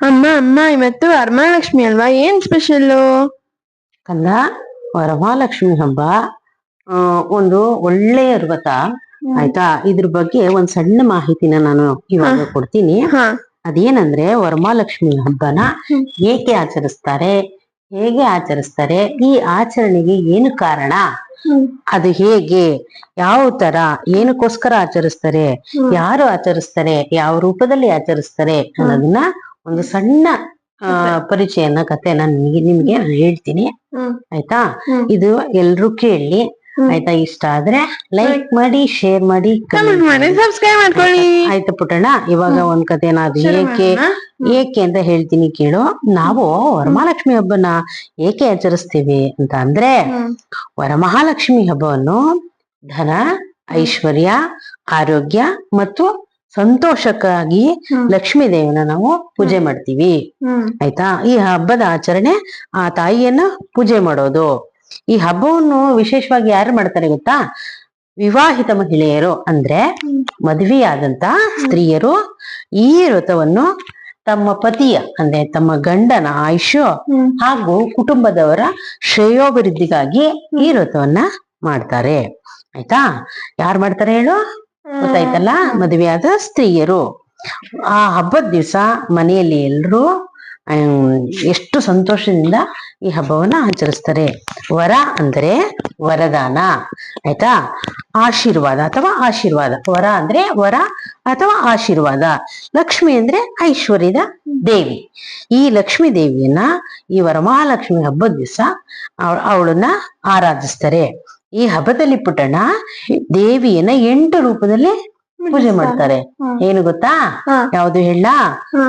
ಅಮ್ಮ ಅಮ್ಮ ಇವತ್ತು ವರಮಹಾಲಕ್ಷ್ಮಿ ಅಲ್ವಾ? ಏನ್ ಸ್ಪೆಷಲ್ ಕಂದ ವರಮಹಾಲಕ್ಷ್ಮಿ ಹಬ್ಬ. ಒಂದು ಒಳ್ಳೆಯ ವ್ರತ ಆಯ್ತಾ? ಇದ್ರ ಬಗ್ಗೆ ಒಂದ್ ಸಣ್ಣ ಮಾಹಿತಿನ ನಾನು ಇವಾಗ ಕೊಡ್ತೀನಿ. ಅದೇನಂದ್ರೆ ವರಮಹಾಲಕ್ಷ್ಮಿ ಹಬ್ಬನ ಏಕೆ ಆಚರಿಸ್ತಾರೆ? ಹೇಗೆ ಆಚರಿಸ್ತಾರೆ? ಈ ಆಚರಣೆಗೆ ಏನು ಕಾರಣ? ಅದು ಹೇಗೆ? ಯಾವ ತರ? ಏನಕ್ಕೋಸ್ಕರ ಆಚರಿಸ್ತಾರೆ? ಯಾರು ಆಚರಿಸ್ತಾರೆ? ಯಾವ ರೂಪದಲ್ಲಿ ಆಚರಿಸ್ತಾರೆ? ಅನ್ನೋದನ್ನ ಒಂದು ಸಣ್ಣ ಪರಿಚಯನ ಕಥೆನ ನಿಮಗೆ ನಾನು ಹೇಳ್ತೀನಿ. ಆಯ್ತಾ? ಇದು ಎಲ್ರು ಕೇಳಿ. ಆಯ್ತಾ? ಇಷ್ಟ ಆದ್ರೆ ಲೈಕ್ ಮಾಡಿ ಶೇರ್ ಮಾಡಿ ಕಮೆಂಟ್ ಮಾಡಿ ಸಬ್ಸ್ಕ್ರೈಬ್ ಮಾಡ್ಕೊಳ್ಳಿ. ಆಯ್ತಾ? ಪುಟ್ಟಣ್ಣ ಇವಾಗ ಒಂದ್ ಕಥೆನ ಅದು ಏಕೆ ಏಕೆ ಅಂತ ಹೇಳ್ತೀನಿ ಕೇಳು. ನಾವು ವರಮಹಾಲಕ್ಷ್ಮಿ ಹಬ್ಬನ ಏಕೆ ಆಚರಿಸ್ತೀವಿ ಅಂತ ಅಂದ್ರೆ ವರಮಹಾಲಕ್ಷ್ಮಿ ಹಬ್ಬವನ್ನು ಧನ ಐಶ್ವರ್ಯ ಆರೋಗ್ಯ ಮತ್ತು ಸಂತೋಷಕ್ಕಾಗಿ. ಲಕ್ಷ್ಮೀ ದೇವನ ನಾವು ಪೂಜೆ ಮಾಡ್ತೀವಿ. ಆಯ್ತಾ? ಈ ಹಬ್ಬದ ಆಚರಣೆ ಆ ತಾಯಿಯನ್ನ ಪೂಜೆ ಮಾಡೋದು. ಈ ಹಬ್ಬವನ್ನು ವಿಶೇಷವಾಗಿ ಯಾರು ಮಾಡ್ತಾರೆ ಗೊತ್ತಾ? ವಿವಾಹಿತ ಮಹಿಳೆಯರು ಅಂದ್ರೆ. ಮದುವೆಯಾದಂತ ಸ್ತ್ರೀಯರು ಈ ವ್ರತವನ್ನು ತಮ್ಮ ಪತಿಯ ಅಂದ್ರೆ ತಮ್ಮ ಗಂಡನ ಆಯುಷ್ಯ ಹ್ಮ್. ಹಾಗೂ ಕುಟುಂಬದವರ ಶ್ರೇಯೋಭಿವೃದ್ಧಿಗಾಗಿ ಈ ವ್ರತವನ್ನ ಮಾಡ್ತಾರೆ. ಆಯ್ತಾ? ಯಾರು ಮಾಡ್ತಾರೆ ಹೇಳು? ಗೊತ್ತಾಯ್ತಲ್ಲ? ಮದುವೆಯಾದ ಸ್ತ್ರೀಯರು. ಆ ಹಬ್ಬದ ದಿವಸ ಮನೆಯಲ್ಲಿ ಎಲ್ಲರೂ ಎಷ್ಟು ಸಂತೋಷದಿಂದ ಈ ಹಬ್ಬವನ್ನ ಆಚರಿಸ್ತಾರೆ. ವರ ಅಂದ್ರೆ ವರದಾನ ಆಯ್ತಾ? ಆಶೀರ್ವಾದ ಅಥವಾ ಆಶೀರ್ವಾದ. ವರ ಅಂದ್ರೆ ವರ ಅಥವಾ ಆಶೀರ್ವಾದ. ಲಕ್ಷ್ಮಿ ಅಂದ್ರೆ ಐಶ್ವರ್ಯದ ದೇವಿ. ಈ ಲಕ್ಷ್ಮೀ ದೇವಿಯನ್ನ ಈ ವರಮಹಾಲಕ್ಷ್ಮಿ ಹಬ್ಬದ ದಿವಸ ಅವಳನ್ನ ಆರಾಧಿಸ್ತಾರೆ. ಈ ಹಬ್ಬದಲ್ಲಿ ಪುಟ್ಟಣ್ಣ ದೇವಿಯನ್ನ ಎಂಟು ರೂಪದಲ್ಲಿ ಪೂಜೆ ಮಾಡ್ತಾರೆ. ಏನು ಗೊತ್ತಾ? ಯಾವ್ದು ಹೇಳ.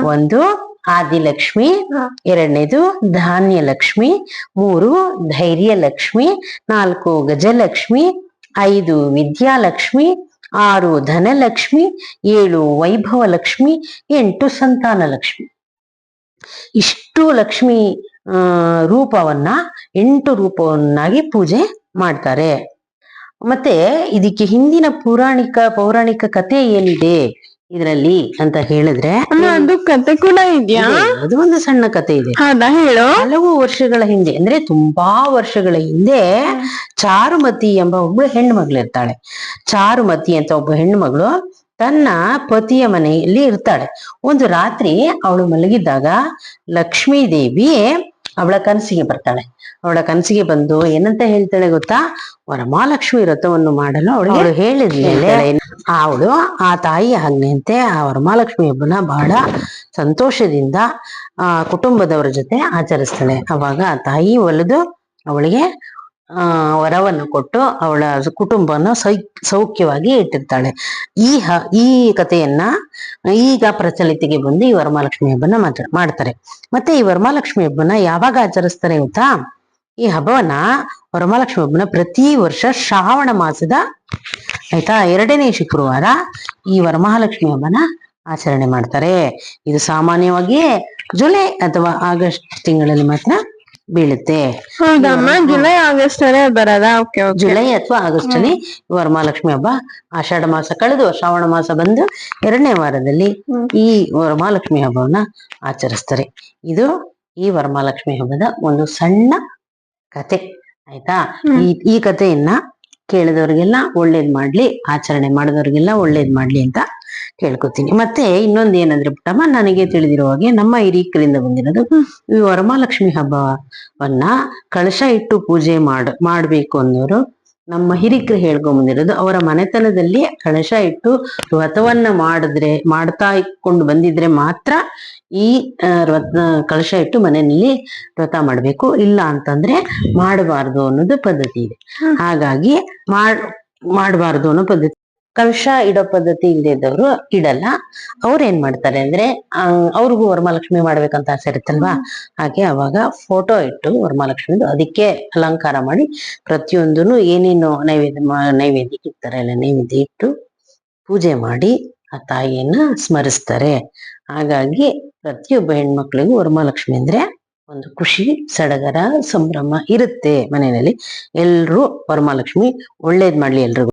ಒಂದು ಆದಿಲಕ್ಷ್ಮಿ ಎರಡನೇದು ಧಾನ್ಯ ಲಕ್ಷ್ಮಿ ಮೂರು ಧೈರ್ಯ ಲಕ್ಷ್ಮಿ ನಾಲ್ಕು ಗಜಲಕ್ಷ್ಮಿ ಐದು ವಿದ್ಯಾಲಕ್ಷ್ಮಿ ಆರು ಧನಲಕ್ಷ್ಮಿ ಏಳು ವೈಭವ ಲಕ್ಷ್ಮಿ ಎಂಟು ಸಂತಾನ ಲಕ್ಷ್ಮಿ ಇಷ್ಟು ಲಕ್ಷ್ಮಿ ಆ ರೂಪವನ್ನ ಎಂಟು ರೂಪವನ್ನಾಗಿ ಪೂಜೆ ಮಾಡ್ತಾರೆ. ಮತ್ತೆ ಇದಕ್ಕೆ ಹಿಂದಿನ ಪೌರಾಣಿಕ ಪೌರಾಣಿಕ ಕಥೆ ಏನಿದೆ ಇದರಲ್ಲಿ ಅಂತ ಹೇಳಿದ್ರೆ ಅದು ಕತೆ ಕೂಡ ಇದೆಯಾ? ಅದು ಒಂದು ಸಣ್ಣ ಕಥೆ ಇದೆ. ಹೇಳು. ಹಲವು ವರ್ಷಗಳ ಹಿಂದೆ ಅಂದ್ರೆ ತುಂಬಾ ವರ್ಷಗಳ ಹಿಂದೆ ಚಾರುಮತಿ ಎಂಬ ಒಬ್ಬಳು ಹೆಣ್ಣು ಮಗಳಿರ್ತಾಳೆ ಚಾರುಮತಿ ಅಂತ ಒಬ್ಬ ಹೆಣ್ಣು ಮಗಳು ತನ್ನ ಪತಿಯ ಮನೆಯಲ್ಲಿ ಇರ್ತಾಳೆ. ಒಂದು ರಾತ್ರಿ ಅವಳು ಮಲಗಿದ್ದಾಗ ಲಕ್ಷ್ಮೀ ದೇವಿ ಅವಳ ಕನಸಿಗೆ ಬರ್ತಾಳೆ. ಅವಳ ಕನಸಿಗೆ ಬಂದು ಏನಂತ ಹೇಳ್ತಾಳೆ ಗೊತ್ತಾ? ವರಮಹಾಲಕ್ಷ್ಮಿ ವ್ರತವನ್ನು ಮಾಡಲು ಅವಳು ಅವಳು ಹೇಳಿದ್ಮೇಲೆ ಅವಳು ಆ ತಾಯಿ ಆಜ್ಞೆಯಂತೆ ಆ ವರಮಹಾಲಕ್ಷ್ಮಿ ಹಬ್ಬನ ಬಹಳ ಸಂತೋಷದಿಂದ ಆ ಕುಟುಂಬದವರ ಜೊತೆ ಆಚರಿಸ್ತಾಳೆ. ಅವಾಗ ಆ ತಾಯಿ ಒಲಿದು ಅವಳಿಗೆ ವರವನ್ನು ಕೊಟ್ಟು ಅವಳ ಕುಟುಂಬನ ಸೈ, ಸೌಖ್ಯವಾಗಿ ಇಟ್ಟಿರ್ತಾಳೆ. ಈ ಹ, ಈ ಕಥೆಯನ್ನ ಈಗ ಪ್ರಚಲಿತಿಗೆ ಬಂದು ಈ ವರಮಹಾಲಕ್ಷ್ಮಿ ಹಬ್ಬನ ಮಾಡ್ತಾರೆ. ಮತ್ತೆ ಈ ವರಮಹಾಲಕ್ಷ್ಮಿ ಹಬ್ಬನ ಯಾವಾಗ ಆಚರಿಸ್ತಾರೆ ಗೊತ್ತಾ? ಈ ಹಬ್ಬವನ್ನ ವರಮಹಾಲಕ್ಷ್ಮಿ ಹಬ್ಬನ ಪ್ರತಿ ವರ್ಷ ಶ್ರಾವಣ ಮಾಸದ ಆಯ್ತಾ ಎರಡನೇ ಶುಕ್ರವಾರ ಈ ವರಮಹಾಲಕ್ಷ್ಮಿ ಹಬ್ಬನ ಆಚರಣೆ ಮಾಡ್ತಾರೆ. ಇದು ಸಾಮಾನ್ಯವಾಗಿ ಜುಲೈ ಅಥವಾ ಆಗಸ್ಟ್ ತಿಂಗಳಲ್ಲಿ ಮಾತ್ರ ಬೀಳುತ್ತೆ. ಹೌದಮ್ಮ ಜುಲೈ ಆಗಸ್ಟ್ ಅಲ್ಲೇ ಬರೋದಾ? ಓಕೆ ಜುಲೈ ಅಥವಾ ಆಗಸ್ಟ್ ಅಲ್ಲಿ ವರಮಹಾಲಕ್ಷ್ಮಿ ಹಬ್ಬ ಆಷಾಢ ಮಾಸ ಕಳೆದು ಶ್ರಾವಣ ಮಾಸ ಬಂದು ಎರಡನೇ ವಾರದಲ್ಲಿ. ಈ ವರಮಹಾಲಕ್ಷ್ಮಿ ಹಬ್ಬವನ್ನ ಆಚರಿಸ್ತಾರೆ. ಇದು ಈ ವರಮಹಾಲಕ್ಷ್ಮಿ ಹಬ್ಬದ ಒಂದು ಸಣ್ಣ ಕತೆ ಆಯ್ತಾ? ಈ ಈ ಕಥೆಯನ್ನ ಕೇಳಿದವ್ರಿಗೆಲ್ಲ ಒಳ್ಳೇದ್ ಮಾಡ್ಲಿ ಆಚರಣೆ ಮಾಡಿದವ್ರಿಗೆಲ್ಲ ಒಳ್ಳೇದ್ ಮಾಡ್ಲಿ ಅಂತ ಕೇಳ್ಕೊತೀನಿ. ಮತ್ತೆ ಇನ್ನೊಂದ್ ಏನಂದ್ರೆ ಪುಟ್ಟಮ್ಮ ನನಗೆ ತಿಳಿದಿರುವ ಹಾಗೆ ನಮ್ಮ ಹಿರೀಕರಿಂದ ಬಂದಿರೋದು ಈ ವರಮಹಾಲಕ್ಷ್ಮಿ ಹಬ್ಬವನ್ನ ಕಳಶ ಇಟ್ಟು ಪೂಜೆ ಮಾಡ್ ಮಾಡ್ಬೇಕು ಅನ್ನೋರು ನಮ್ಮ ಹಿರಿಕರು ಹೇಳ್ಕೊಂಬಂದಿರೋದು ಅವರ ಮನೆತನದಲ್ಲಿ ಕಳಶ ಇಟ್ಟು ವ್ರತವನ್ನ ಮಾಡಿದ್ರೆ ಮಾಡ್ತಾ ಇಟ್ಕೊಂಡು ಬಂದಿದ್ರೆ ಮಾತ್ರ ಈ ವ್ರತ ಕಳಶ ಇಟ್ಟು ಮನೆಯಲ್ಲಿ ವ್ರತ ಮಾಡ್ಬೇಕು. ಇಲ್ಲ ಅಂತಂದ್ರೆ ಮಾಡಬಾರ್ದು ಅನ್ನೋದು ಪದ್ಧತಿ ಇದೆ. ಹಾಗಾಗಿ ಮಾಡ್ ಮಾಡಬಾರ್ದು ಅನ್ನೋ ಪದ್ಧತಿ ಕಳಶ ಇಡೋ ಪದ್ಧತಿ ಇಲ್ಲದೆ ಇದ್ದವರು ಇಡಲ್ಲ. ಅವ್ರು ಏನ್ ಮಾಡ್ತಾರೆ ಅಂದ್ರೆ ಅವ್ರಿಗೂ ವರಮಹಾಲಕ್ಷ್ಮಿ ಮಾಡ್ಬೇಕಂತ ಆಸೆ ಇರುತ್ತಲ್ವಾ? ಹಾಗೆ ಅವಾಗ ಫೋಟೋ ಇಟ್ಟು ವರಮಹಾಲಕ್ಷ್ಮಿದು ಅದಕ್ಕೆ ಅಲಂಕಾರ ಮಾಡಿ ಪ್ರತಿಯೊಂದನ್ನು ಏನೇನು ನೈವೇದ್ಯ ನೈವೇದ್ಯಕ್ಕೆ ಇರ್ತಾರೆ ಎಲ್ಲ ನೈವೇದ್ಯ ಇಟ್ಟು ಪೂಜೆ ಮಾಡಿ ಆ ತಾಯಿಯನ್ನ ಸ್ಮರಿಸ್ತಾರೆ. ಹಾಗಾಗಿ ಪ್ರತಿಯೊಬ್ಬ ಹೆಣ್ಮಕ್ಳಿಗೂ ವರಮಹಾಲಕ್ಷ್ಮಿ ಅಂದ್ರೆ ಒಂದು ಖುಷಿ, ಸಡಗರ, ಸಂಭ್ರಮ ಇರುತ್ತೆ ಮನೆಯಲ್ಲಿ. ಎಲ್ರು ವರಮಹಾಲಕ್ಷ್ಮಿ ಒಳ್ಳೇದ್ ಮಾಡ್ಲಿ ಎಲ್ರಿಗೂ.